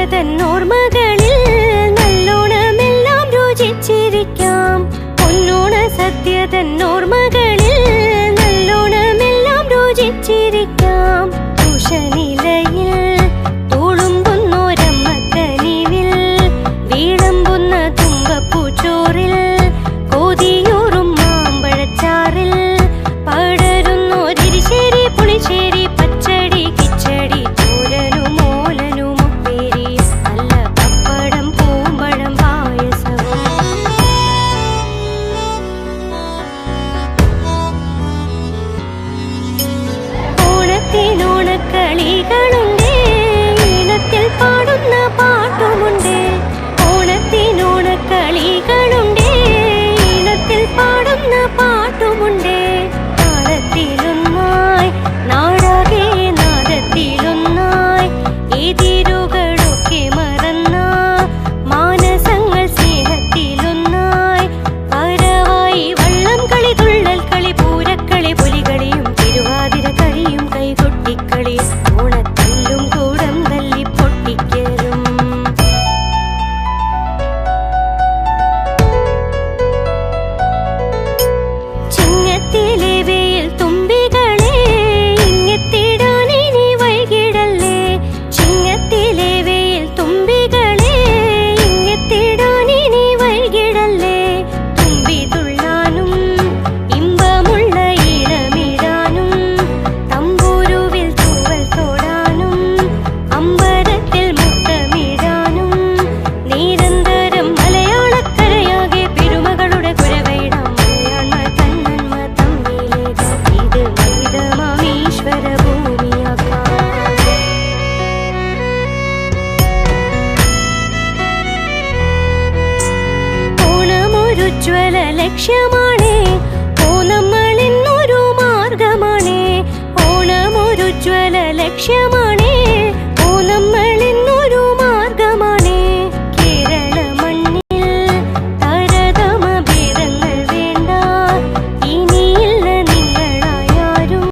സത്യതന്നോർമ്മകളിൽ നല്ലോണമെല്ലാം രുചിച്ചിരിക്കാം പൊന്നോണ സത്യതന്നോർമ്മ ലക്ഷ്യമാണ്